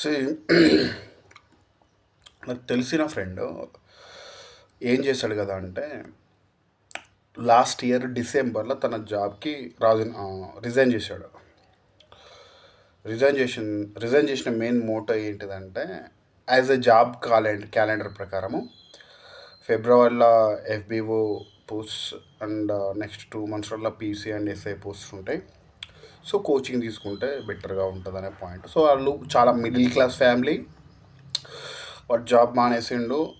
So నాకు తెలిసిన friend ఏం చేశాడు కదా అంటే లాస్ట్ ఇయర్ డిసెంబర్లో తన జాబ్కి రాజు రిజైన్ చేశాడు. రిజైన్ చేసిన రిజైన్ చేసిన మెయిన్ మోటో ఏంటిదంటే as a job calendar calendar ప్రకారము ఫిబ్రవరిలో FBO post and next two మంత్స్లో పీసీ అండ్ ఎస్ఐ పోస్ట్ ఉంటాయి. సో కోచింగ్ తీసుకుంటే బెటర్గా ఉంటుంది అనే పాయింట్ సో వాళ్ళు చాలా మిడిల్ క్లాస్ ఫ్యామిలీ వాడు జాబ్ మానేసిండు.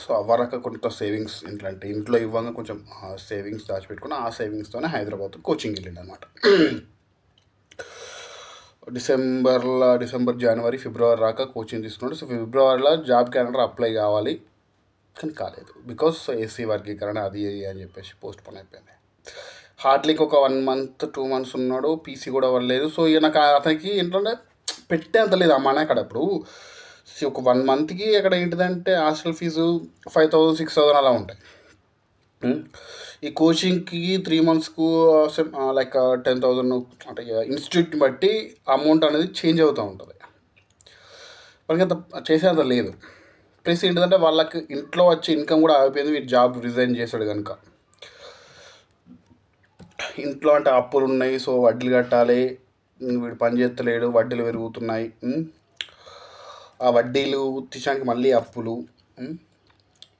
సో అవ్వరక కొంత సేవింగ్స్ ఇంట్లో అంటే ఇంట్లో ఇవ్వంగా కొంచెం సేవింగ్స్ దాచిపెట్టుకుని ఆ సేవింగ్స్తోనే హైదరాబాద్ కోచింగ్ వెళ్ళిండు అనమాట డిసెంబర్లో డిసెంబర్ జనవరి ఫిబ్రవరి రాక కోచింగ్ తీసుకున్నాడు. సో ఫిబ్రవరిలో జాబ్ క్యాలెండర్ అప్లై కావాలి. కానీ కాలేదు. బికాస్ ఏసీ వర్గీకరణ అది అని చెప్పేసి పోస్ట్ పోన్ అయిపోయింది. హార్డ్లీకి ఒక వన్ మంత్ టూ మంత్స్ ఉన్నాడు పీసీ కూడా అవ్వలేదు. సో ఇక నాకు అతనికి ఏంటంటే పెట్టే అంత లేదు అమ్మానే అక్కడ ఇప్పుడు. ఒక వన్ మంత్కి అక్కడ ఏంటిదంటే hostel fee five thousand six thousand అలా ఉంటాయి. Hmm? ఈ కోచింగ్కి త్రీ మంత్స్కు లైక్ టెన్ థౌజండ్ అంటే ఇన్స్టిట్యూట్ని బట్టి అమౌంట్ అనేది చేంజ్ అవుతూ ఉంటుంది. వాళ్ళకి అంత చేసేంత లేదు. ప్లస్ ఏంటంటే వాళ్ళకి ఇంట్లో వచ్చే ఇన్కమ్ కూడా ఆగిపోయింది వీడు జాబ్ రిజైన్ చేశాడు కనుక ఇంట్లో అంటే అప్పులు ఉన్నాయి సో వడ్డీలు కట్టాలి. వీడు పని చేస్తలేడు వడ్డీలు పెరుగుతున్నాయి. ఆ వడ్డీలు తీసానికి మళ్ళీ అప్పులు. ఉమ్.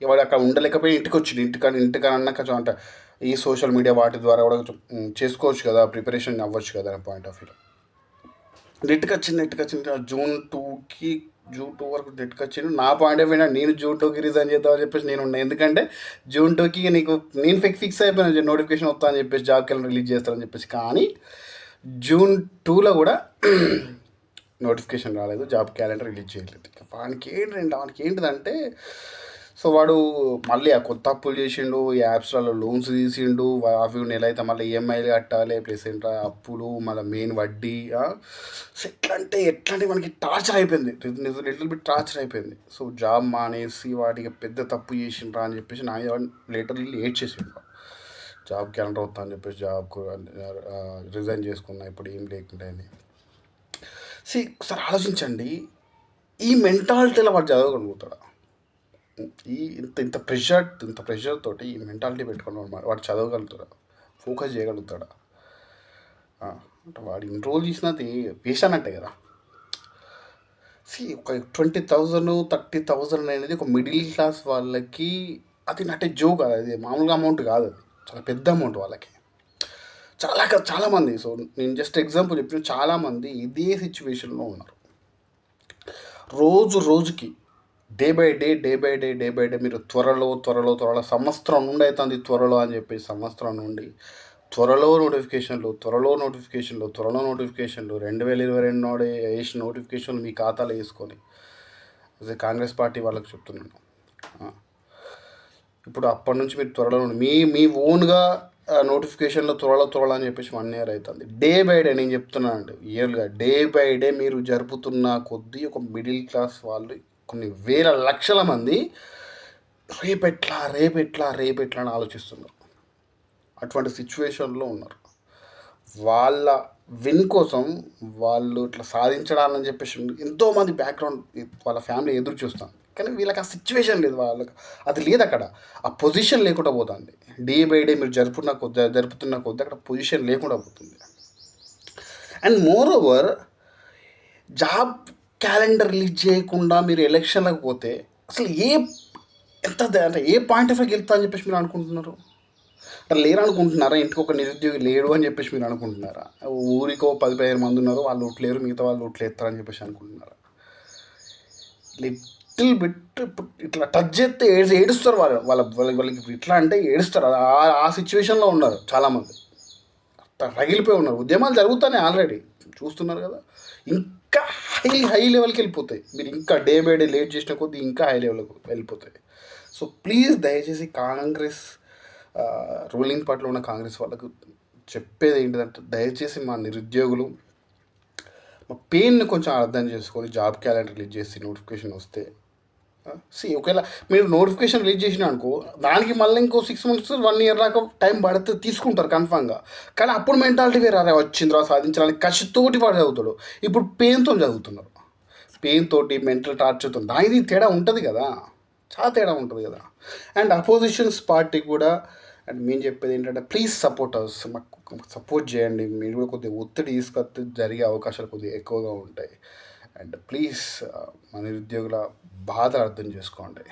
వాడు అక్కడ ఉండలేకపోయి ఇంటికి వచ్చిండు. ఇంటికాడ ఇంటికాడన్నా కొంచెం అంటే ఈ సోషల్ మీడియా వాటి ద్వారా కూడా కొంచెం చేసుకోవచ్చు కదా ప్రిపరేషన్ అవ్వచ్చు కదా పాయింట్ ఆఫ్ వ్యూలో ఇంటికి వచ్చింది ఇంటికి వచ్చింది జూన్ టూకి జూన్ టూ వరకు నెట్కి నా పాయింట్ ఆఫ్ వ్యూ నేను జూన్ టూకి రిజైన్ చేద్దామని చెప్పేసి నేను ఉన్నాను ఎందుకంటే జూన్ టూకి నీకు నేను ఫిక్స్ ఫిక్స్ అయిపోయినా నోటిఫికేషన్ వస్తా అని చెప్పేసి జాబ్ క్యాలెండర్ రిలీజ్ చేస్తారని చెప్పేసి. కానీ జూన్ టూలో కూడా నోటిఫికేషన్ రాలేదు జాబ్ క్యాలెండర్ రిలీజ్ చేయలేదు. ఇక వానికి ఏంటంటే వానికి ఏంటిదంటే సో వాడు మళ్ళీ ఆ కొత్త అప్పులు చేసిండు ఈ యాప్స్లలో లోన్స్ తీసిండు అవి నెల అయితే మళ్ళీ ఈఎంఐలు కట్టాలి ప్లస్ ఏంటో అప్పులు మళ్ళీ మెయిన్ వడ్డీ సో ఎట్లా అంటే ఎట్లా అంటే మనకి టార్చర్ అయిపోయింది లిటిల్ బిట్ టార్చర్ అయిపోయింది. సో జాబ్ మానేసి వాటికి పెద్ద తప్పు చేసిండ్రా అని చెప్పేసి నా లేటర్ లేట్ చేసిండు. జాబ్ క్యాలెండర్ అవుతా అని చెప్పేసి జాబ్ రిజైన్ చేసుకున్నా ఇప్పుడు ఏం లేకుండా అని. సి ఒకసారి ఆలోచించండి. ఈ మెంటాలిటీలో వాడు చదవగలుగుతాడా? ఈ ఇంత ఇంత ప్రెషర్ ఇంత ప్రెషర్ తోటి ఈ మెంటాలిటీ పెట్టుకుని వాడు వాడు చదవగలుగుతాడా? ఫోకస్ చేయగలుగుతాడా? అంటే వాడు ఇన్ని రోజులు చేసినది వేసానంటే కదా. సి ఒక ట్వంటీ థౌజండ్ థర్టీ థౌజండ్ అనేది ఒక మిడిల్ క్లాస్ వాళ్ళకి అది నటే జో కాదు. అది మామూలుగా అమౌంట్ కాదు అది. చాలా పెద్ద అమౌంట్ వాళ్ళకి. చాలా చాలామంది సో నేను జస్ట్ ఎగ్జాంపుల్ చెప్పిన చాలామంది ఇదే సిచ్యువేషన్లో ఉన్నారు. రోజు రోజుకి day by day day by day day by day మీరు త్వరలో త్వరలో త్వరలో సంవత్సరం నుండి అవుతుంది త్వరలో అని చెప్పి సంవత్సరం నుండి. త్వరలో నోటిఫికేషన్లు త్వరలో నోటిఫికేషన్లు త్వరలో నోటిఫికేషన్లు రెండు వేల ఇరవై రెండు నాడు వేసిన నోటిఫికేషన్లు మీ ఖాతాలో వేసుకొని. అదే కాంగ్రెస్ పార్టీ వాళ్ళకి చెప్తున్నాను. ఇప్పుడు అప్పటి నుంచి మీరు త్వరలో మీ మీ ఓన్గా నోటిఫికేషన్లో త్వరలో త్వరలో అని చెప్పేసి వన్ ఇయర్ అవుతుంది. డే బై డే నేను చెప్తున్నాను అండి ఇయర్గా డే బై డే మీరు జరుపుతున్న కొద్దీ ఒక మిడిల్ క్లాస్ వాళ్ళు కొన్ని వేల లక్షల మంది రేపెట్లా రేపెట్లా రేపెట్లా అని ఆలోచిస్తున్నారు. అటువంటి సిచ్యువేషన్లో ఉన్నారు. వాళ్ళ విన్ కోసం వాళ్ళు ఇట్లా సాధించడాలని చెప్పేసి ఎంతోమంది బ్యాక్గ్రౌండ్ వాళ్ళ ఫ్యామిలీ ఎదురు చూస్తాను కానీ వీళ్ళకి ఆ సిచ్యువేషన్ లేదు. వాళ్ళకి అది లేదు అక్కడ. ఆ పొజిషన్ లేకుండా పోతుంది. డే బై డే మీరు జరుపుతున్న కొద్ది జరుపుతున్న కొద్ది అక్కడ పొజిషన్ లేకుండా పోతుంది. And more over job calendar release చేయకుండా మీరు ఎలక్షన్లకు పోతే అసలు ఏ ఎంత అంటే ఏ పాయింట్ ఆఫ్ వ్యూ వెళ్తా అని చెప్పేసి మీరు అనుకుంటున్నారు? అంటే లేరు అనుకుంటున్నారా? ఇంటికి ఒక నిరుద్యోగి లేడు అని చెప్పేసి మీరు అనుకుంటున్నారా? ఊరికో పది పదిహేను మంది ఉన్నారు వాళ్ళు ఓట్లేరు మిగతా వాళ్ళు ఓట్లు ఎత్తారని చెప్పేసి అనుకుంటున్నారా? లిటిల్ బిట్ ఇప్పుడు ఇట్లా టచ్ చేస్తే ఏడు ఏడుస్తారు వాళ్ళు వాళ్ళ వాళ్ళ- వాళ్ళకి ఇట్లా అంటే ఏడుస్తారు. ఆ- ఆ సిచ్యువేషన్లో ఉన్నారు చాలామంది. రగిలిపోయి ఉన్నారు. ఉద్యమాలు జరుగుతున్నాయి ఆల్రెడీ. చూస్తున్నారు కదా? హైలీ హై హై లెవెల్కి వెళ్ళిపోతాయి. మీరు ఇంకా డే బై డే లేట్ చేసిన కొద్దీ ఇంకా హై లెవెల్కి వెళ్ళిపోతాయి. సో ప్లీజ్ దయచేసి కాంగ్రెస్ రూలింగ్ పార్టీలో ఉన్న కాంగ్రెస్ వాళ్ళకు చెప్పేది ఏంటిదంటే దయచేసి మా నిరుద్యోగులు మా పెయిన్ని కొంచెం అర్థం చేసుకొని జాబ్ క్యాలెండర్ రిలీజ్ చేసి నోటిఫికేషన్ వస్తే సి ఒకవేళ మీరు నోటిఫికేషన్ రిలీజ్ చేసిన అనుకో దానికి మళ్ళీ ఇంకో సిక్స్ మంత్స్ వన్ ఇయర్ దాకా టైం పడితే తీసుకుంటారు కన్ఫామ్గా కానీ అప్పుడు మెంటాలిటీ వేరే అరే వచ్చిందిరా సాధించాలని కసితోటి వాడు చదువుతాడు. ఇప్పుడు పెయిన్తో చదువుతున్నారు. పెయిన్ తోటి మెంటల్ టార్చర్తో దానికి తేడా ఉంటుంది కదా. చాలా తేడా ఉంటుంది కదా. అండ్ అపోజిషన్స్ పార్టీ కూడా అండ్ మేము చెప్పేది ఏంటంటే ప్లీజ్ సపోర్ట్ అస్ మాకు సపోర్ట్ చేయండి. మీరు కూడా కొద్దిగా ఒత్తిడి తీసుకొస్తే జరిగే అవకాశాలు కొద్దిగా ఎక్కువగా ఉంటాయి. అండ్ ప్లీజ్ మన నిరుద్యోగుల బాధ అర్థం చేసుకోండి.